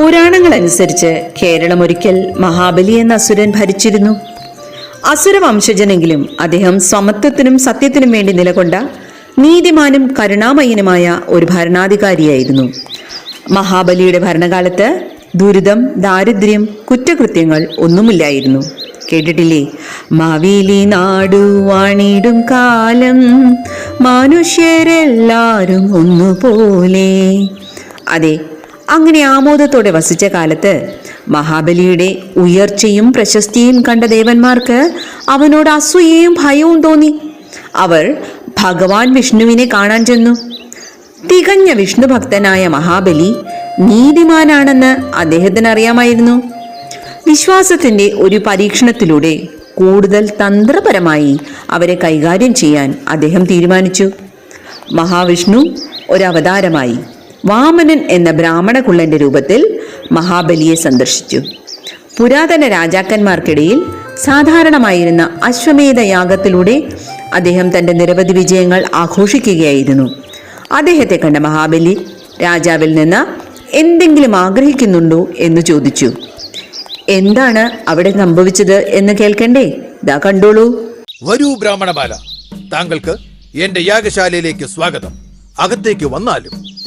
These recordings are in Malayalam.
പുരാണങ്ങൾ അനുസരിച്ച് കേരളം ഒരിക്കൽ മഹാബലി എന്ന അസുരൻ ഭരിച്ചിരുന്നു. അസുര വംശജനെങ്കിലും അദ്ദേഹം സമത്വത്തിനും സത്യത്തിനും വേണ്ടി നിലകൊണ്ട നീതിമാനും കരുണാമയനുമായ ഒരു ഭരണാധികാരിയായിരുന്നു. മഹാബലിയുടെ ഭരണകാലത്ത് ദുരിതം ദാരിദ്ര്യം കുറ്റകൃത്യങ്ങൾ ഒന്നുമില്ലായിരുന്നു. കേട്ടിട്ടില്ലേ? മാവേലി നാടു വാണിടും കാലം മനുഷ്യരെല്ലാരും ഒന്നുപോലെ. അതെ അങ്ങനെ ആമോദത്തോടെ വസിച്ച കാലത്ത് മഹാബലിയുടെ ഉയർച്ചയും പ്രശസ്തിയും കണ്ട ദേവന്മാർക്ക് അവനോട് അസൂയയും ഭയവും തോന്നി. അവർ ഭഗവാൻ വിഷ്ണുവിനെ കാണാൻ ചെന്നു. തികഞ്ഞ വിഷ്ണുഭക്തനായ മഹാബലി നീതിമാനാണെന്ന് അദ്ദേഹത്തിന് അറിയാമായിരുന്നു. വിശ്വാസത്തിന്റെ ഒരു പരീക്ഷണത്തിലൂടെ കൂടുതൽ തന്ത്രപരമായി അവരെ കൈകാര്യം ചെയ്യാൻ അദ്ദേഹം തീരുമാനിച്ചു. മഹാവിഷ്ണു ഒരവതാരമായി വാമനൻ എന്ന ബ്രാഹ്മണ കുള്ളന്റെ രൂപത്തിൽ മഹാബലിയെ സന്ദർശിച്ചു. പുരാതന രാജാക്കന്മാർക്കിടയിൽ സാധാരണമായിരുന്ന അശ്വമേധ യാഗത്തിലൂടെ അദ്ദേഹം തന്റെ നിരവധി വിജയങ്ങൾ ആഘോഷിക്കുകയായിരുന്നു. അദ്ദേഹത്തെ കണ്ട മഹാബലി രാജാവിൽ നിന്ന് എന്തെങ്കിലും ആഗ്രഹിക്കുന്നുണ്ടോ എന്ന് ചോദിച്ചു. എന്താണ് അവിടെ സംഭവിച്ചത് എന്ന് കേൾക്കണ്ടേ? ദാ കണ്ടോളൂ. വരൂ ബ്രാഹ്മണബാല താങ്കൾക്ക് എന്റെ യാഗശാലയിലേക്ക് സ്വാഗതം. അകത്തേക്ക് വന്നാലും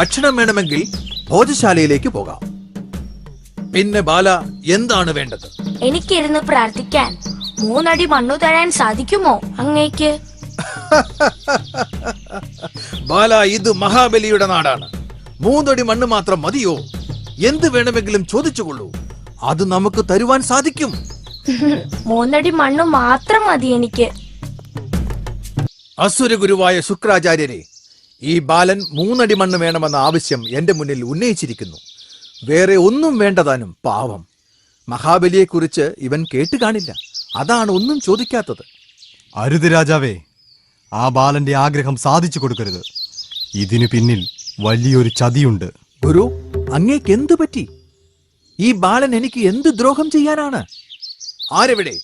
ഭക്ഷണം വേണമെങ്കിൽ ഭോജശാലയിലേക്ക് പോകാം. പിന്നെ ബാല എന്താണ് വേണ്ടത്? എനിക്കിരുന്ന് പ്രാർത്ഥിക്കാൻ മൂന്നടി മണ്ണു തരാൻ സാധിക്കുമോ അങ്ങേക്ക്? ബാല ഇത് മഹാബലിയുടെ നാടാണ്. മൂന്നടി മണ്ണ് മാത്രം മതിയോ? എന്ത് വേണമെങ്കിലും ചോദിച്ചുകൊള്ളൂ. അത് നമുക്ക് തരുവാൻ സാധിക്കും. മൂന്നടി മണ്ണു മാത്രം മതി എനിക്ക്. അസുരഗുരുവായ ശുക്രാചാര്യരെ ഈ ബാലൻ മൂന്നടി മണ്ണ് വേണമെന്ന ആവശ്യം എന്റെ മുന്നിൽ ഉന്നയിച്ചിരിക്കുന്നു. വേറെ ഒന്നും വേണ്ടതാനും പാവം. മഹാബലിയെക്കുറിച്ച് ഇവൻ കേട്ട് കാണില്ല. അതാണ് ഒന്നും ചോദിക്കാത്തത്. അരുത് രാജാവേ ആ ബാലന്റെ ആഗ്രഹം സാധിച്ചു കൊടുക്കരുത്. ഇതിനു പിന്നിൽ വലിയൊരു ചതിയുണ്ട്. ഗുരു അങ്ങേക്ക് എന്തു പറ്റി? ഈ ബാലൻ എനിക്ക് എന്ത് ദ്രോഹം ചെയ്യാനാണ്? ആരെവിടെ?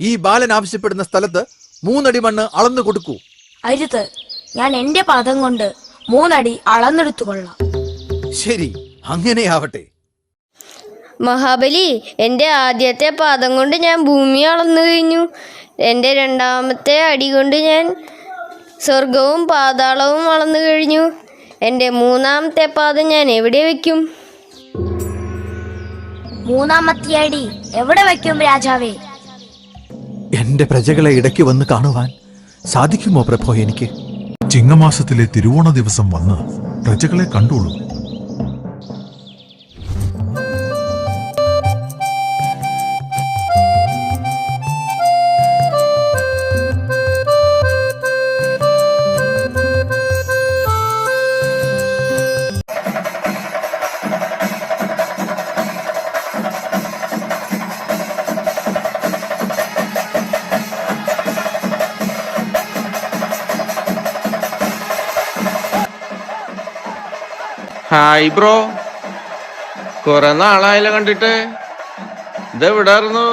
ഈ ബാലൻ ആവശ്യപ്പെടുന്ന സ്ഥലത്ത് മൂന്നടി മണ്ണ് അളന്നു കൊടുക്കൂ. അരുത്. ഞാൻ എന്റെ പാദം കൊണ്ട് മൂന്നടി അളന്നെടുത്തുകൊള്ളാം ശരി അങ്ങനെയാവട്ടെ. മഹാബലി എന്റെ ആദ്യത്തെ പാദം കൊണ്ട് ഞാൻ ഭൂമി അളന്നു കഴിഞ്ഞു. എന്റെ രണ്ടാമത്തെ അടി കൊണ്ട് ഞാൻ സ്വർഗവും പാതാളവും അളന്നു കഴിഞ്ഞു. എന്റെ മൂന്നാമത്തെ പാദം ഞാൻ എവിടെ വെക്കും? മൂന്നാമത്തെ അടി എവിടെ വെക്കും രാജാവേ? എന്റെ പ്രജകളെ ഇടയ്ക്ക് വന്ന് കാണുവാൻ സാധിക്കുമോ പ്രഭോ എനിക്ക്? ചിങ്ങമാസത്തിലെ തിരുവോണ ദിവസം വന്ന് പ്രജകളെ കണ്ടോളൂ ഹായ് ബ്രോ കുറെ നാളായില്ല കണ്ടിട്ട്. ഇതെവിടായിരുന്നു?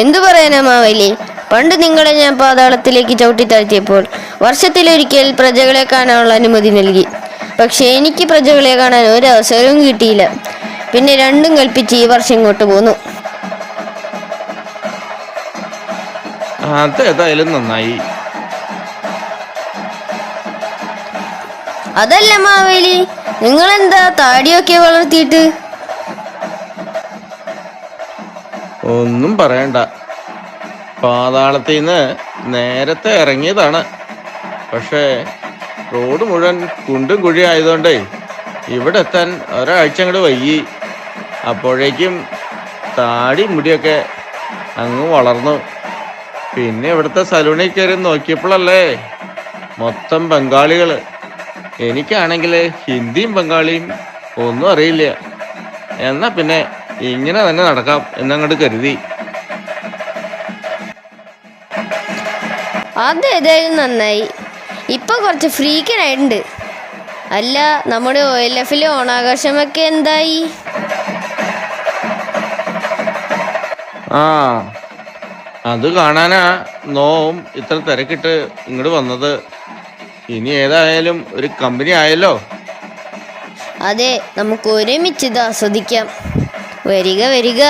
എന്തു പറയാനാ മാവേലി? പണ്ട് നിങ്ങളെ ഞാൻ പാതാളത്തിലേക്ക് ചവിട്ടി താഴ്ത്തിയപ്പോൾ വർഷത്തിലൊരിക്കൽ പ്രജകളെ കാണാനുള്ള അനുമതി നൽകി. പക്ഷേ എനിക്ക് പ്രജകളെ കാണാൻ ഒരു അവസരവും കിട്ടിയില്ല. പിന്നെ രണ്ടും കൽപ്പിച്ച് ഈ വർഷം ഇങ്ങോട്ട് പോന്നു. അതേതായാലും നന്നായി. അതല്ല മാവേലി. നിങ്ങൾ എന്താ താടിയൊക്കെ വളർത്തിയിട്ട്? ഒന്നും പറയണ്ട. പാതാളത്തിൽ നിന്ന് നേരത്തെ ഇറങ്ങിയതാണ്. പക്ഷേ റോഡ് മുഴുവൻ കുണ്ടും കുഴി ആയതുകൊണ്ടേ ഇവിടെ എത്താൻ ഒരാഴ്ച അങ്ങോട്ട് വൈകി. അപ്പോഴേക്കും താടി മുടിയൊക്കെ അങ്ങ് വളർന്നു. പിന്നെ ഇവിടുത്തെ സലൂണിൽ കയറി നോക്കിയപ്പോഴല്ലേ മൊത്തം ബംഗാളികൾ എനിക്കാണെങ്കിൽ ഹിന്ദിയും ബംഗാളിയും ഒന്നും അറിയില്ല. എന്നാ പിന്നെ ഇങ്ങനെ തന്നെ നടക്കാം എന്നങ്ങോട്ട് കരുതി. അതേതായാലും നന്നായി. ഇപ്പൊ കുറച്ച് ഫ്രീക്കനായിട്ടുണ്ട്. അല്ല നമ്മുടെ ഒ എൽ എഫിലെ ഓണാഘോഷമൊക്കെ എന്തായി? ആ അത് കാണാനാ നോവും ഇത്ര തിരക്കിട്ട് ഇങ്ങോട്ട് വന്നത്. ഇനി ഏതായാലും ഒരു കമ്പനി ആയല്ലോ. അതെ നമുക്ക് ഒരുമിച്ച് ഇത് ആസ്വദിക്കാം. വരിക വരിക.